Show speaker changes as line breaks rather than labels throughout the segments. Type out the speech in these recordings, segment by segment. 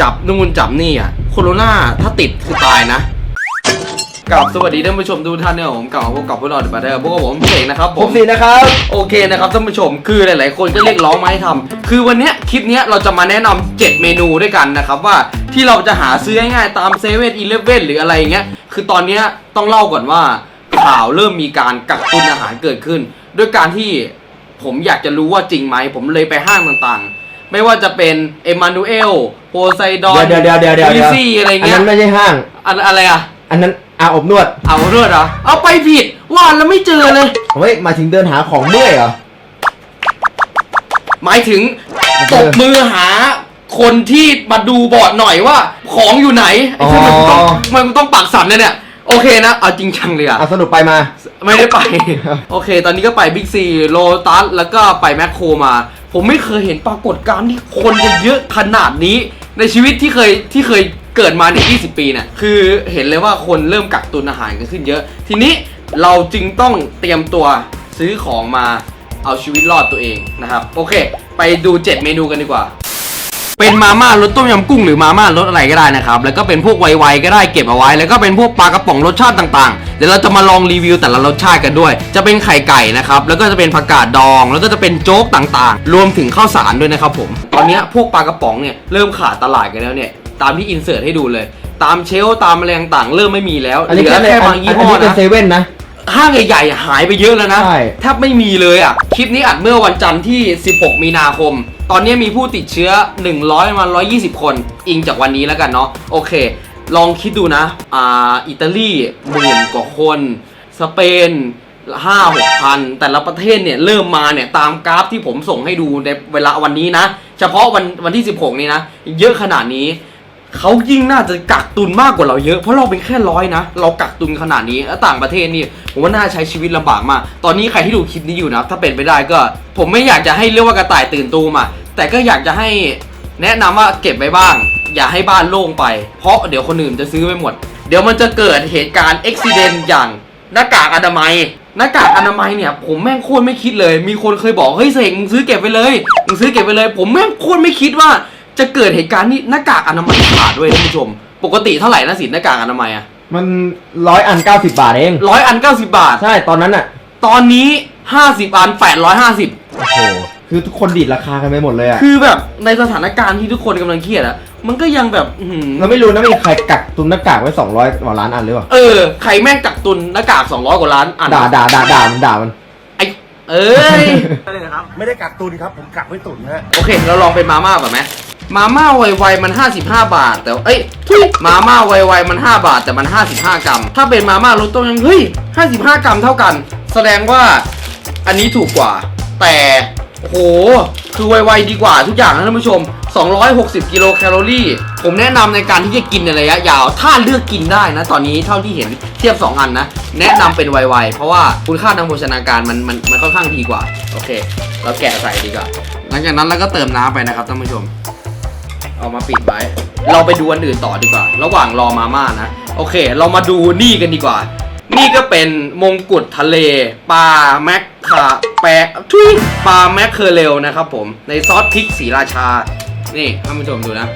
จับนู่นจับนี่อะโคโรนาถ้าติดคือตายนะกับสวัสดีท่านผู้ชมทุกท่านเนี่ยผมกลับมาพบกับพวกเราเดอะบัตเตอร์พวกบผมพี่เอกนะครับผ
ผมมสีนะครับ
โอเคนะครับท่านผู้ชมคือหลายๆ คนก็เรียกร้องมาให้ทำคือวันเนี้ยคลิปเนี้ยเราจะมาแนะนำ7เมนูด้วยกันนะครับว่าที่เราจะหาซื้อง่ายๆตามเซเว่นอีเลฟเว่นหรืออะไรอย่างเงี้ยคือตอนเนี้ยต้องเล่าก่อนว่าข่าวเริ่มมีการกักตุนอาหารเกิดขึ้น ด้วยการที่ผมอยากจะรู้ว่าจริงไหมผมเลยไปห้างต่างๆ ไม่ว่าจะเป็นเอมานูเอลโพไซดอน
เดี๋ยวเดี๋ยวเดี๋ยวเดี๋ยว
ลิ
เดี๋ยว
ซี่อะไร
อัน
เงี้ย
นั้นไม่ใช่ห้าง
อันอะไรอะ
อันนั้นอาบอบนวด
เอาเลือดเหรอ เอาไปผิดว่าแล้วไม่เจอเลย
เฮ้ยมาถึงเดินหาของเมื่อยเหรอ
หมายถึงตบมือหาคนที่มาดูบอร์ดหน่อยว่า ของอยู่ไหนไอ้ที่มันต้อง
อ๋อ
มันต้องปากสั่นนะเนี่ยโอเคนะ เอาจริงจังเลยอะ
อะสรุปไปมา
ไม่ได้ไป โอเค ตอนนี้ก็ไปบิ๊กซีโลตัสแล้วก็ไปแมคโครมา ผมไม่เคยเห็นปรากฏการณ์ที่คนจะเยอะขนาดนี้ ในชีวิตที่เคยที่เคยเกิดมาใน 20 ปีเนี่ยคือเห็นเลยว่าคนเริ่มกักตุนอาหารกันขึ้นเยอะ ทีนี้เราจึงต้องเตรียมตัวซื้อของมาเอาชีวิตรอดตัวเองนะครับ โอเค ไปดู 7 เมนูกันดีกว่า เป็นมาม่ารสต้มยำกุ้งหรือมาม่ารสอะไรก็ได้นะครับ แล้วก็เป็นพวกไวๆก็ได้เก็บเอาไว้ แล้วก็เป็นพวกปลากระป๋องรสชาติต่างๆ เดี๋ยวเราจะมาลองรีวิวแต่ละรสชาติกันด้วย จะเป็นไข่ไก่นะครับแล้วก็จะเป็นผักกาดดอง แล้วก็จะเป็นโจ๊กต่างๆ รวมถึงข้าวสารด้วยนะครับผมตอนเนี้ยพวกปลากระป๋องเนี่ยเริ่มขาดตลาดกันแล้วเนี่ยตามที่อินเสิร์ตให้ดูเลย ตามเชลฟ์ตามอะไรต่างๆเริ่มไม่มีแล้ว
อันนี้
เหลือ
แค่
แค่
อั
บาง
น
ยี่
อัน
ห้อ
นี้เป็น
นะ
เซเว่นนะ
ห้างใหญ่ๆหายไปเยอะแล้วนะ
ใช่
แทบไม่มีเลยอะ คลิปนี้อัดเมื่อวันจันทร์ที่ 16 มีนาคม ตอนนี้มีผู้ติดเชื้อ 100มา120 คน อิงจากวันนี้แล้วกันเนาะ โอเค ลองคิดดูนะอ่าอิตาลีหมื่นกว่าคน สเปนห้าหกพันแต่ละประเทศเนี่ยเริ่มมาเนี่ยตามกราฟที่ผมส่งให้ดูในเวลาวันนี้นะ เฉพาะวันวันที่ 16 นี้นะ เยอะขนาดนี้เขายิ่งน่าจะกักตุนมากกว่าเราเยอะเพราะเราเป็นแค่ร้อยนะ เรากักตุนขนาดนี้แล้วต่างประเทศนี่ผมว่าน่าใช้ชีวิตลำบากมาก ตอนนี้ใครที่ดูคลิปนี้อยู่นะ ถ้าเป็นไปได้ก็ ผมไม่อยากจะให้เรียกว่ากระต่ายตื่นตูมอะแต่ก็อยากจะให้แนะนำว่าเก็บไว้บ้าง อย่าให้บ้านโล่งไป เพราะเดี๋ยวคนอื่นจะซื้อไปหมด เดี๋ยวมันจะเกิดเหตุการณ์อุบิเหตุอย่างหน้ากากอนามัย หน้ากากอนามัยเนี่ยผมแม่งโคตรไม่คิดเลย มีคนเคยบอกเฮ้ยเสกมึงซื้อเก็บไปเลยมึงซื้อเก็บไปเลย ผมแม่งโคตรไม่คิดว่า จะเกิดเหตุการณ์ที่หน้ากากอนามัยขาดด้วยท่านผู้ชม ปกติเท่าไหร่นะสินหน้ากากอนามัยอะ
มันร้อยอันเก้าสิบบาทเอง
ร้อยอันเก้าสิบบาท
ใช่ตอนนั้นอะ
ตอนนี้ห้าสิบอันแปดร้อยห้าสิบ
โอ้โห คือทุกคนดีดราคากันไปหมดเลยอะ
คือแบบในสถานการณ์ที่ทุกคนกำลังเครียดอะมันก็ยังแบบอื้อหือ
เราไม่รู้นะมีใครกักตุนหน้ากากไว้สองร้อยกว่าล้านอันหรือเปล่า
เออ ใครแม่งกักตุนหน้ากากสองร้อยกว่าล้านอัน
ด่าด่าด่าด่ามันด่ามัน
ไอเอ้ย
ไม่ได้กักตุนครับ ผมกักไว้ตุนฮะ
โอเค เราลองเป็นมาม่าก่อนไหมมาม่าไวๆมัน 55 บาท แต่เอ้ยทุยมาม่าไวๆมัน 5 บาท แต่มัน 55 กรัม ถ้าเป็นมาม่ารสต้มยำเฮ้ย 55 กรัมเท่ากัน แสดงว่าอันนี้ถูกกว่า แต่ โอ้โห คือไวๆดีกว่าทุกอย่างนะท่านผู้ชม 260 กิโลแคลอรี่ ผมแนะนำในการที่จะกินในระยะยาว ถ้าเลือกกินได้นะ ตอนนี้เท่าที่เห็นเทียบ 2 อันนะ แนะนำเป็นไวๆ เพราะว่าคุณค่าทางโภชนาการมันมันมันค่อนข้างดีกว่า โอเค เราแกะใส่ดีกว่า หลังจากนั้นเราก็เติมน้ำไปนะครับท่านผู้ชม เอามาปิดไว้ เราไปดูอันอื่นต่อดีกว่า ระหว่างรอมาม่านะ โอเค เรามาดูนี่กันดีกว่า นี่ก็เป็นมงกุฎทะเลปลาแมคคา แปะทุยปลาแมคเคอร์เรลนะครับผมในซอสพริกสีราชา นี่ท่านผู้ชมดูนะ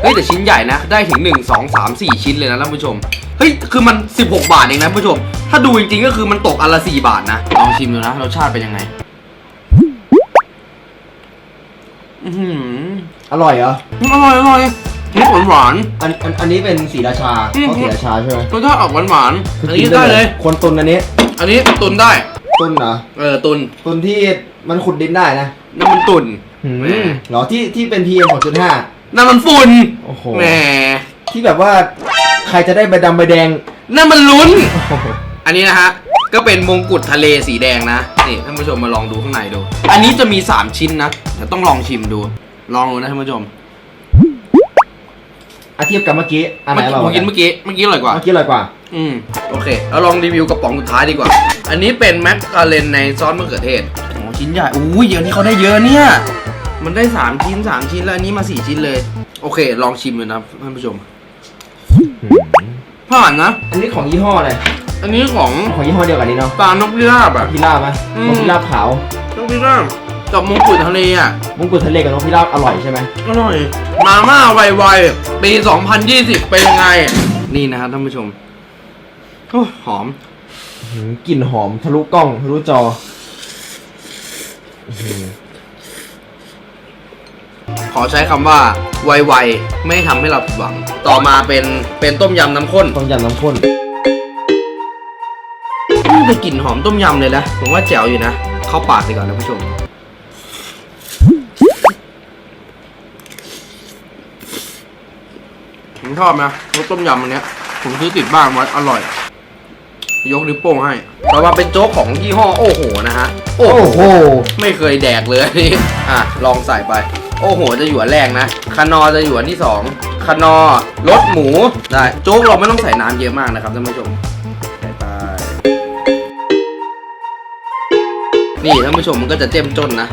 เฮ้ยแต่ชิ้นใหญ่นะ ได้ถึง 1 2 3 4 ชิ้นเลยนะท่านผู้ชม เฮ้ย คือมัน 16 บาทเองนะท่านผู้ชม ถ้าดูจริงๆก็คือมันตกอันละ4บาทนะ ลองชิมดูนะรสชาติเป็นยังไงอือหือ
อร่อยเหรอ
อร่อยอร่อย นี่หวานหวาน
อันอันอันนี้เป็นสีราชา
อืม
เขาสีราชาใช่ไหม
ๆรสชาติออกหวานหวานๆ
คื
อัน
กิ
นี้ได้เลย
คนตุนอันนี้
อันนี้ตุนได้
ตุนเหรอ
เออตุน
ตุนที่มันขุดดินได้นะ
น้ำมันตุน
หืม
แหม
เหรอที่ที่เป็น PM 2.5
น้ำมันฝุ่น
โอ้โห
แหม
ที่แบบว่าใครจะได้ใบดำใบแดง
น้ำมันลุ้น
โอ้โห
อันนี้นะฮะก็เป็นมงกุฎทะเลสีแดงนะนี่ท่านผู้ชมมาลองดูข้างในดู อันนี้จะมี 3 ชิ้นนะเดี๋ยวต้องลองชิมดู ลองดูนะท่านผู้ชม
อาเทียบกับเมื่อกี้อันไหน
เมื่อ
อ
กี้
ร่อย
ผมกินเมื่อกี้เมื่อกี้อร่อยกว่า
เมื่อกี้อร่อยกว่า
อืมโอเคแล้วลองรีวิวกระป๋องสุดท้ายดีกว่า อันนี้เป็นแมคคาเรนในซอสมะเขือเทศโอ้ชิ้นใหญ่อู้ยเดี๋ยวนี้เขาได้เยอะเนี่ย มันได้ 3 ชิ้น 3 ชิ้นแล้วอันนี้มา 4 ชิ้นเลย โอเค ลองชิมเลยนะท่านผู้ชมผ่านนะ
อันนี้ของยี่ห้ออะไร
อันนี้ของ
ของยี่ห้อเดียวกันนี้เนาะ
ปลานกพิราบอะ
พิราบไหม
อืม
นกพิราบขาว
นกพิราบ กับมงกุฎทะเลอะ
มงกุฎทะเลกับนกพิราบอร่อยใช่ไหม
อร่อย มาม่าไวๆปี 2020 เป็นยังไง นี่นะครับท่านผู้ชมโอ้หอม
หืมกลิ่นหอมทะลุกล้องทะลุจออื้อหือ
ขอใช้คำว่าไวๆไม่ทำให้เราผิดหวัง ต่อมาเป็นเป็นต้มยำน้ำข้น
ต้มยำน้ำข้น
นี่ไปกลิ่นหอมต้มยำเลยนะ ผมว่าแจ๋วอยู่นะ เข้าปากดีกว่อนนะผู้ชม ผมชอบนะรสต้มยำอันเนี้ย ผมซื้อติดบ้านไว้อร่อย ยกนิ้วโป้งให้ ต่อมาเป็นโจ๊กของยี่ห้อโอ้โหนะฮะ โอ้
โอ้
โหไม่เคยแดกเลยอะ ลองใส่ไป โอ้โห จะอยู่อันแรกนะคานอจะอยู่อันที่สองคานอรสหมูได้โจ๊กเราไม่ต้องใส่น้ำเยอะมากนะครับท่านผู้ชมใส่ไปนี่ท่านผู้ชมมันก็จะเจ้มจนนะ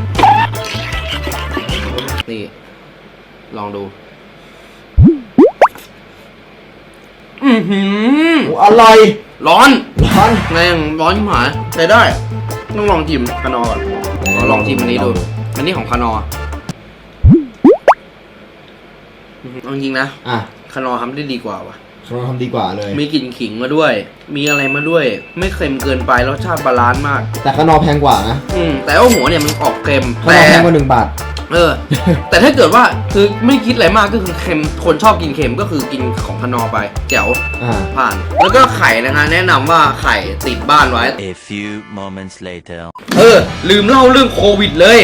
นี่ ลองดู อือหือ
โอ้อร่อย
ร้อน
ร้อน
แม่งร้อนชิบหายใช้ได้ ต้องลองชิมคานอก่อนขอลองชิมอันนี้ดูอันนี้ของคานออืมเอาจริงๆนะ
อะ
คานอทำได้ดีกว่าว่ะ
เราทำดีกว่าเลย
มีกลิ่นขิงมาด้วย มีอะไรมาด้วย ไม่เค็มเกินไปรสชาติบาลานซ์มาก
แต่ขนอแพงกว่านะ
อืมแต่ว่าหัวเนี่ยมันออกเค็ม
ขน
แต่
อแพงกว่าหนึ่งบาท
เออ แต่ถ้าเกิดว่าคือไม่คิดอะไรมากก็คือเค็มคนชอบกินเค็มก็คือกินของคานอไปแจ๋ว
อ่า
ผ่าน แล้วก็ไข่นะฮะแนะนำว่าไข่ติดบ้านไว้
A few moments later.
เออ ลืมเล่าเรื่องโควิดเลย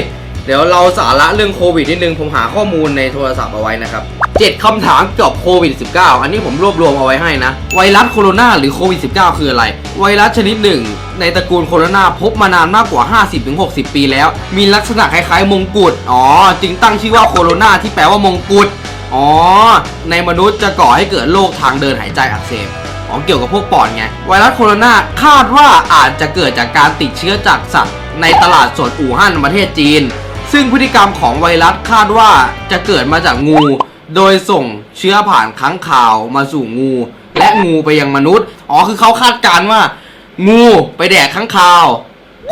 เดี๋ยวเราสาระเรื่องโควิดนิดนึง ผมหาข้อมูลในโทรศัพท์เอาไว้นะครับเจ็ดคำถามเกี่ยวกับโควิด -19 อันนี้ผมรวบรวมเอาไว้ให้นะ ไวรัสโคโรนาหรือโควิด -19 คืออะไร ไวรัสชนิดหนึ่ง ในตระกูลโคโรนาพบมานานมากกว่า 50-60 ปีแล้ว มีลักษณะคล้ายๆ มงกุฎ อ๋อ จึงตั้งชื่อว่าโคโรนาที่แปลว่ามงกุฎ อ๋อ ในมนุษย์จะก่อให้เกิดโรคทางเดินหายใจอักเสบอ๋อเกี่ยวกับพวกปอดไง ไวรัสโคโรนาคาดว่าอาจจะเกิดจากการติดเชื้อจากสัตว์ในตลาดสดอู่ฮั่นประเทศจีน ซึ่งพฤติกรรมของไวรัสคาดว่าจะเกิดมาจากงู โดยส่งเชื้อผ่านค้างคาวมาสู่งู และงูไปยังมนุษย์ อ๋อคือเขาคาดการณ์ว่า งูไปแดกค้างคาว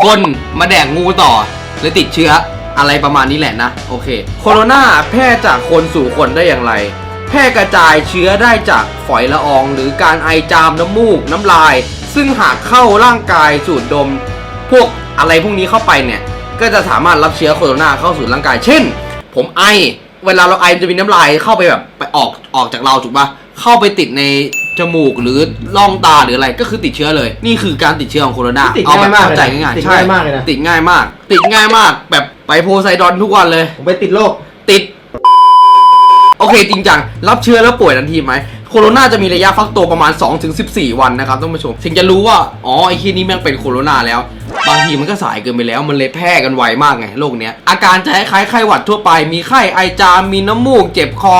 คนมาแดกงูต่อเลยติดเชื้ออะไรประมาณนี้แหละนะ โอเค โคโรนาแพร่จากคนสู่คนได้อย่างไร แพร่กระจายเชื้อได้จากฝอยละออง หรือการไอจามน้ำมูกน้ำลาย ซึ่งหากเข้าร่างกายสูดดม พวกอะไรพวกนี้เข้าไปเนี่ย ก็จะสามารถรับเชื้อโคโรนาเข้าสู่ร่างกาย เช่น ผมไอ เวลาเราไอมันจะมีน้ำลายเข้าไปแบบไปออกออกจากเราถูกปะเข้าไปติดในจมูกหรือล่องตาหรืออะไรก็คือติดเชื้อเลย นี่คือการติดเชื้อของโคโรนา
ติด
เอาแบบ
ง่ายมาก
เข้าใจ
เลยนะ
ง่าย
ติด
ๆใช่
ง่ายมากเลยนะ
ติดง่ายมาก ติดง่ายมากแบบไปโพไซดอนทุกวันเลย
ผมไปติดโรค
ติด โอเคจริงจัง รับเชื้อแล้วป่วยทันทีไหมโคโรนาจะมีระยะฟักตัวประมาณ 2-14 วันนะครับท่านผู้ชม ถึงจะรู้ว่า อ๋อ ไอ้ที่นี้แม่งเป็นโคโรนาแล้ว บางทีมันก็สายเกินไปแล้วมันเลยแพร่กันไวมากไงโรคเนี้ยอาการจะคล้ายๆไข้หวัดทั่วไป มีไข้ไอจามมีน้ำมูก เจ็บคอ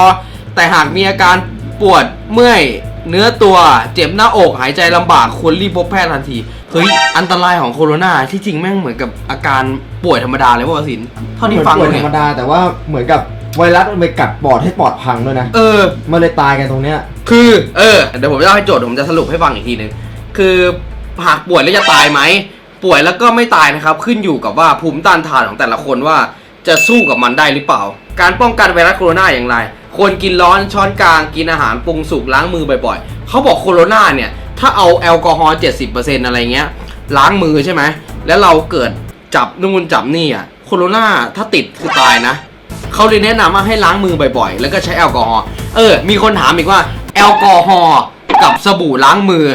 แต่หากมีอาการปวดเมื่อยเนื้อตัวเจ็บหน้าอกหายใจลำบากควรรีบพบแพทย์ทันทีเฮ้ยอันตรายของโคโรนาที่จริงแม่งเหมือนกับอาการป่วยธรรมดาเลยว่าสินเท่าที่ฟัง
เหมื
ดู
อนป่วยธ
เนี่
ร
ย
รมดาแต่ว่าเหมือนกับไวรัสมันไปกัดปอดให้ปอดพังด้วยนะ
เออ
มันเลยตายกันตรงเนี้ย
คือเออเดี๋ยวผมจะเล่าให้โจทย์ผมจะสรุปให้ฟังอีกทีหนึงคือหากป่วยแล้วจะตายไหม ป่วยแล้วก็ไม่ตายนะครับ ขึ้นอยู่กับว่าภูมิต้านทานของแต่ละคนว่าจะสู้กับมันได้หรือเปล่า การป้องกันไวรัสโคโรนาอย่างไร ควรกินร้อนช้อนกลาง กินอาหารปรุงสุกล้างมือบ่อยๆ เขาบอกโคโรนาเนี่ย ถ้าเอาแอลกอฮอล์70%อะไรเงี้ย ล้างมือใช่ไหม แล้วเราเกิดจับนู่นจับนี่อะ โคโรนาถ้าติดคือตายนะ เขาเลยแนะนำว่าให้ล้างมือบ่อยๆ แล้วก็ใช้แอลกอฮอล์ เออ มีคนถามอีกว่าแอลกอฮอล์กับสบู่ล้างมือ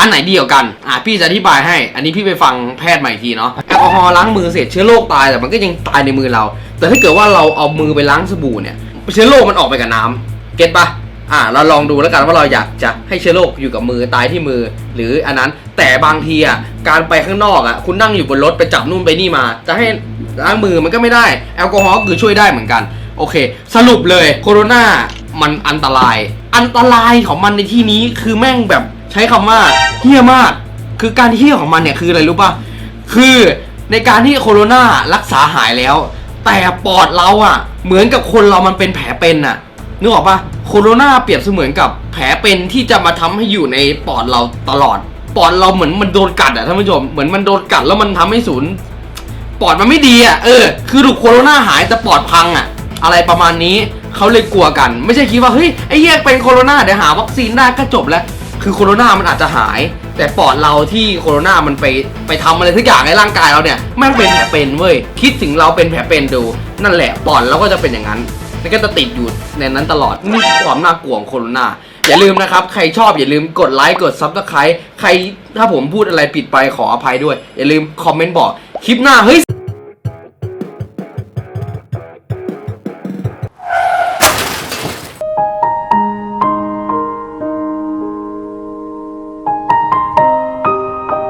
อันไหนดีกว่ากัน อะพี่จะอธิบายให้ อันนี้พี่ไปฟังแพทย์ใหม่ทีเนาะ แอลกอฮอล์ล้างมือเสร็จเชื้อโรคตายแต่มันก็ยังตายในมือเรา แต่ถ้าเกิดว่าเราเอามือไปล้างสบู่เนี่ย เชื้อโรคมันออกไปกับน้ำเก็ตปะอ่าเราลองดูแล้วกันว่าเราอยากจะให้เชื้อโรคอยู่กับมือตายที่มือ หรืออันนั้น แต่บางทีอะการไปข้างนอกอะคุณนั่งอยู่บนรถไปจับนู่นไปนี่มา จะให้ล้างมือมันก็ไม่ได้ แอลกอฮอล์คือช่วยได้เหมือนกัน โอเค สรุปเลยโคโรนามันอันตราย อันตรายของมันในที่นี้คือแม่งแบบ ใช้คำว่าเฮี้ยมาก คือการเฮี้ยของมันเนี่ยคืออะไรรู้ป่ะ คือในการที่โคโรนารักษาหายแล้ว แต่ปอดเราอะเหมือนกับคนเรามันเป็นแผลเป็นอะนึกออกปะโคโรนาเปรียบเสมือนกับแผลเป็นที่จะมาทำให้อยู่ในปอดเราตลอด ปอดเราเหมือนมันโดนกัดอะท่านผู้ชมเหมือนมันโดนกัดแล้วมันทำให้ศูนย์ปอดมันไม่ดีอะเออ คือถูกโคโรนาหายแต่ปอดพังอะ อะไรประมาณนี้เขาเลยกลัวกัน ไม่ใช่คิดว่าเฮ้ยไอ้เหี้ยเป็นโคโรนาเดี๋ยวหาวัคซีนได้ก็จบแล้ว คือโคโรนามันอาจจะหาย แต่ปอดเราที่โคโรนามันไปไปทำอะไรทุกอย่างในร่างกายเราเนี่ยแม่งเป็นแผลเป็นเว้ยคิดถึงเราเป็นแผลเป็นดู นั่นแหละปอดเราก็จะเป็นอย่างนั้นแล้วก็จะติดอยู่ในนั้นตลอดนี่คือความน่ากลัวของโคโรนาอย่าลืมนะครับ ใครชอบอย่าลืมกดไลค์กดซับสไครต์ใครถ้าผมพูดอะไรผิดไปขออภัยด้วย อย่าลืมคอมเมนต์บอกคลิปหน้าเฮ้ย